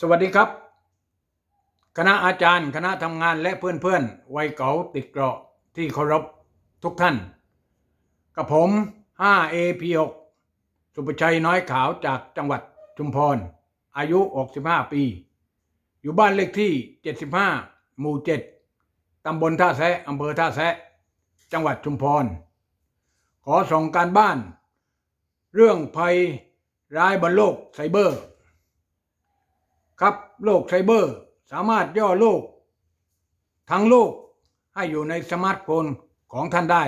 สวัสดีครับ คณะอาจารย์ คณะทำงานและเพื่อนๆวัยเก๋าติดเกราะที่เคารพทุกท่าน กับผม 5AP6 สุประชัยน้อยขาวจากจังหวัดชุมพร อายุ 65 ปี อยู่บ้านเลขที่ 75 หมู่ 7 ตำบลท่าแซะอำเภอท่าแซะ จังหวัดชุมพร ขอส่งการบ้าน เรื่องภัยร้ายบนโลกไซเบอร์ ครับโลกไซเบอร์ สามารถย่อโลก ทั้งโลกให้อยู่ในสมาร์ทโฟนของท่านได้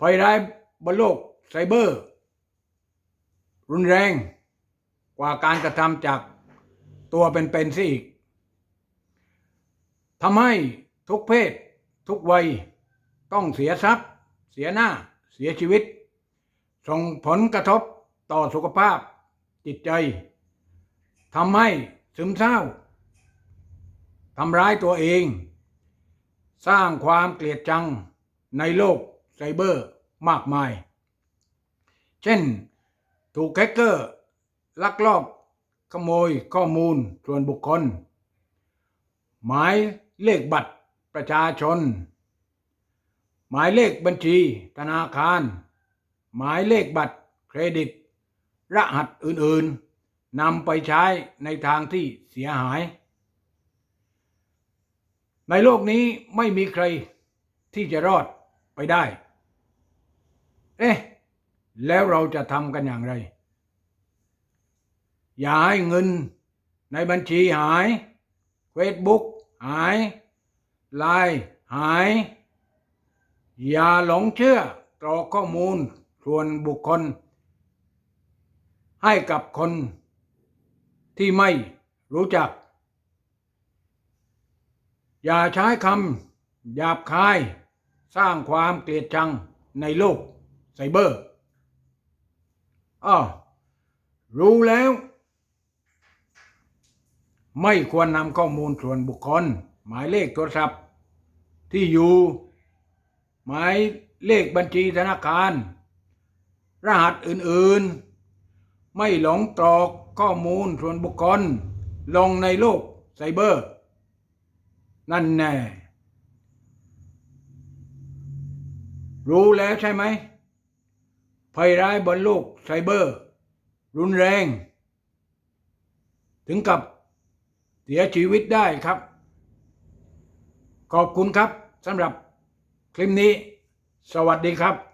ภัยร้ายบนโลกไซเบอร์ รุนแรงกว่าการกระทำจากตัวเป็นๆซะอีกทำให้ทุกเพศ ทุกวัย ต้องเสียทรัพย์ เสียหน้า เสียชีวิต ส่งผลกระทบต่อสุขภาพจิตใจ ทำให้ซึมเศร้าทำร้ายตัวเอง สร้างความเกลียดชังในโลกไซเบอร์มากมาย เช่น ถูกแฮกเกอร์ ลักลอบขโมยข้อมูลส่วนบุคคล หมายเลขบัตรประชาชน หมายเลขบัญชีธนาคาร หมายเลขบัตรเครดิต รหัสอื่นๆ นำไปใช้ในทางที่เสียหาย ในโลกนี้ไม่มีใครที่จะรอดไปได้ เอ๊ะ แล้วเราจะทำกันอย่างไร อย่าให้เงินในบัญชีหายเฟซบุ๊กหายไลน์หาย อย่าหลงเชื่อกรอกข้อมูลส่วนบุคคล ให้กับคน ที่ไม่รู้จัก อย่าใช้คำหยาบคาย สร้างความเกลียดชังในโลกไซเบอร์อ้อรู้แล้ว ไม่ควรนำข้อมูลส่วนบุคคล หมายเลขโทรศัพท์ ที่อยู่ หมายเลขบัญชีธนาคาร รหัสอื่นๆ ไม่หลงตรอก ข้อมูลส่วนบุคคล ลงในโลกไซเบอร์ นั่นแน่ รู้แล้วใช่ไหมภัยร้ายบนโลกไซเบอร์ รุนแรง ถึงกับเสียชีวิตได้ครับ ขอบคุณครับสำหรับคลิปนี้ สวัสดีครับ